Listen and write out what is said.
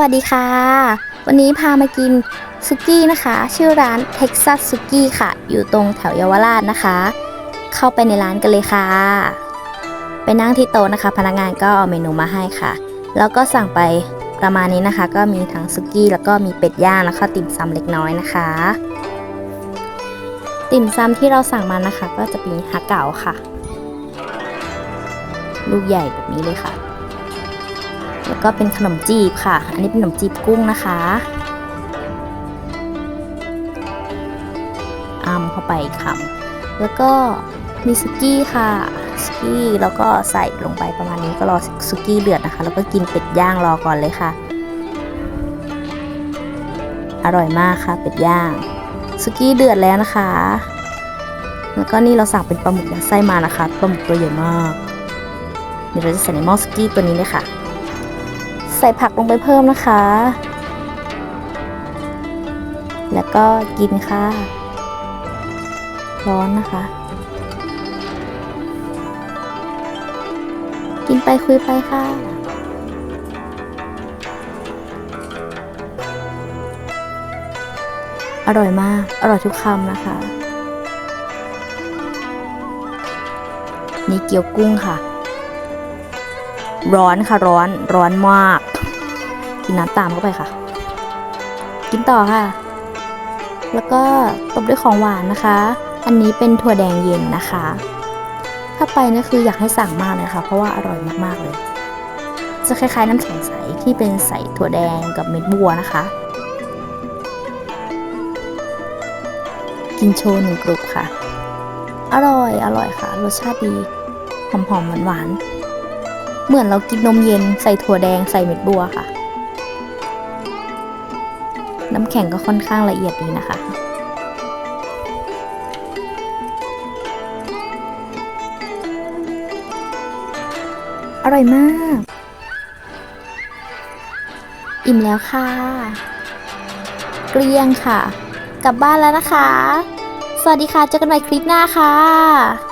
วัสดีค่ะ วันนี้พามากินซุกี้นะคะ ชื่อร้าน Texas s u k i ค่ะ อยู่ตรงแถวเยาวราชนะคะ เข้าไปในร้านกันเลยค่ะ ไปนั่งที่โต๊ะนะคะ พนักงานก็เอาเมนูมาให้ค่ะ แล้วก็สั่งไปประมาณนี้นะคะ ก็มีทั้งซุกี้แล้วก็มีเป็ดย่างแล้วก็ติ่มซำเล็กน้อยนะคะ ติ่มซำที่เราสั่งมานะคะ ก็จะมีฮะเก๋าค่ะ ลูกใหญ่แบบนี้เลยค่ะ แล้วก็เป็นขนมจีบค่ะ อันนี้เป็นขนมจีบกุ้งนะคะอ้ำเข้าไปอีกคำแล้วก็มีสุกี้ค่ะ สุกี้แล้วก็ใส่ลงไปประมาณนี้ก็รอสุกี้เดือดนะคะ แล้วก็กินเป็ดย่างรอก่อนเลยค่ะ อร่อยมากค่ะ เป็ดย่าง สุกี้เดือดแล้วนะคะ แล้วก็นี่เราสั่งเป็นปลาหมึกยัดไส้มานะคะ ปลาหมึกตัวใหญ่มากเดี๋ยวเราจะใส่ในหม้อสุกี้ตัวนี้เลยค่ะ ใส่ผักลงไปเพิ่มนะคะ แล้วก็กินค่ะ ร้อนนะคะ กินไปคุยไปค่ะอร่อยมาก อร่อยทุกคำนะคะ นี่เกี๊ยวกุ้งค่ะ ร้อนค่ะร้อนร้อนมาก กินน้ำตามเข้าไปค่ะ กินต่อค่ะ แล้วก็ตบด้วยของหวานนะคะ อันนี้เป็นถั่วแดงเย็นนะคะ ถ้าไปนี่คืออยากให้สั่งมากเลยค่ะ เพราะว่าอร่อยมากๆเลย จะคล้ายๆน้ำแข็งใสที่เป็นใสถั่วแดงกับเม็ดบัวนะคะ กินโชว์หนึ่งกรุบค่ะ อร่อยอร่อยค่ะ รสชาติดีหอมๆหวานๆ เหมือนเรากินนมเย็นใส่ถั่วแดงใส่เม็ดบัวค่ะ น้ำแข็งก็ค่อนข้างละเอียดดีนะคะ อร่อยมาก อิ่มแล้วค่ะ เกลี้ยงค่ะ กลับบ้านแล้วนะคะ สวัสดีค่ะ เจอกันใหม่คลิปหน้าค่ะ